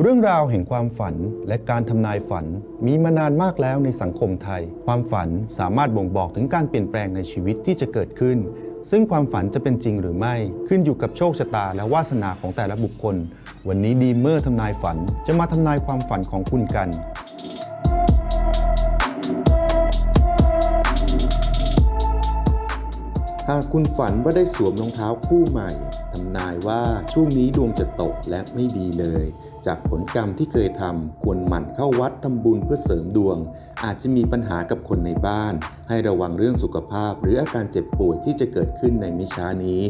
เรื่องราวแห่งความฝันและการทำนายฝันมีมานานมากแล้วในสังคมไทย ความฝันสามารถบ่งบอกถึงการเปลี่ยนแปลงในชีวิตที่จะเกิดขึ้น ซึ่งความฝันจะเป็นจริงหรือไม่ขึ้นอยู่กับโชคชะตาและวาสนาของแต่ละบุคคล วันนี้ดีเมอร์ทำนายฝันจะมาทำนายความฝันของคุณกันหากคุณฝันว่าได้สวมรองเท้าคู่ใหม่ ทำนายว่าช่วงนี้ดวงจะตกและไม่ดีเลย จากผลกรรมที่เคยทำควรหมั่นเข้าวัดทำบุญเพื่อเสริมดวง อาจจะมีปัญหากับคนในบ้าน ให้ระวังเรื่องสุขภาพ หรืออาการเจ็บป่วยที่จะเกิดขึ้นในมิช้านี้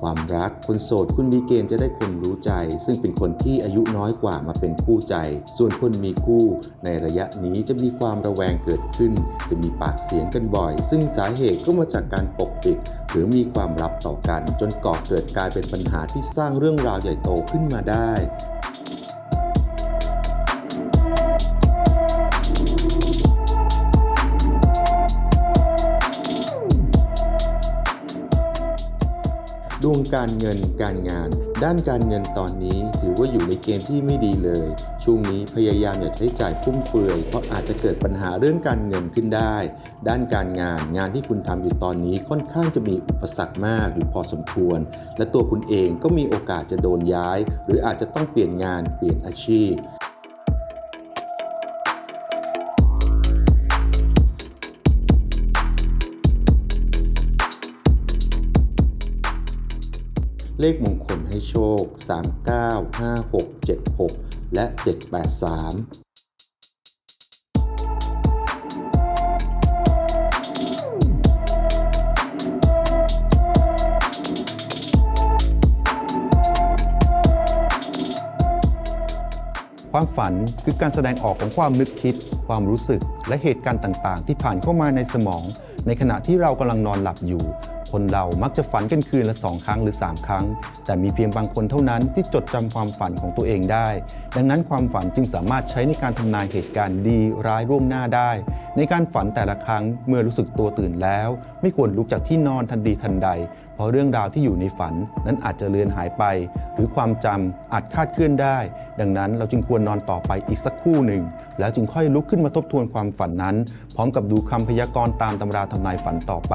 ความรักคนโสดคุณมีเกณฑ์จะได้คน รู้ใจ ซึ่งเป็นคนที่อายุน้อยกว่ามาเป็นคู่ใจ ส่วนคนมีคู่ในระยะนี้จะมีความระแวงเกิดขึ้น จะมีปากเสียงกันบ่อย ซึ่งสาเหตุก็มาจากการปกปิด หรือมีความลับต่อกัน จนก่อเกิดกลายเป็นปัญหาที่สร้างเรื่องราวใหญ่โตขึ้นมาได้ ดวงการเงินการงาน ด้านการเงินตอนนี้ถือว่าอยู่ในเกณฑ์ที่ไม่ดีเลย ช่วงนี้พยายามอย่าใช้จ่ายฟุ่มเฟือย เพราะอาจจะเกิดปัญหาเรื่องการเงินขึ้นได้ ด้านการงานงานที่คุณทำอยู่ตอนนี้ค่อนข้างจะมีอุปสรรคมากอยู่พอสมควร และตัวคุณเองก็มีโอกาสจะโดนย้าย หรืออาจจะต้องเปลี่ยนงานเปลี่ยนอาชีพ เลขมงคลให้โชค 39 56 76 และ 783ความฝันคือการแสดงออกของความนึกคิด ความรู้สึก และเหตุการณ์ต่าง ๆ ที่ผ่านเข้ามาในสมอง ในขณะที่เรากำลังนอนหลับอยู่ คนเรามักจะฝันกันคืนละสองครั้งหรือ 3 ครั้ง แต่มีเพียงบางคนเท่านั้นที่จดจำความฝันของตัวเองได้ ดังนั้นความฝันจึงสามารถใช้ในการทำนายเหตุการณ์ดีร้ายร่วงหน้าได้ ในการฝันแต่ละครั้งเมื่อรู้สึกตัวตื่นแล้ว ไม่ควรลุกจากที่นอนทันทีทันใด เพราะเรื่องราวที่อยู่ในฝันนั้นอาจจะเลือนหายไป หรือความจำอาจคาดเคลื่อนได้ ดังนั้นเราจึงควรนอนต่อไปอีกสักคู่หนึ่ง แล้วจึงค่อยลุกขึ้นมาทบทวนความฝันนั้น พร้อมกับดูคำพยากรณ์ตามตำราทำนายฝันต่อไป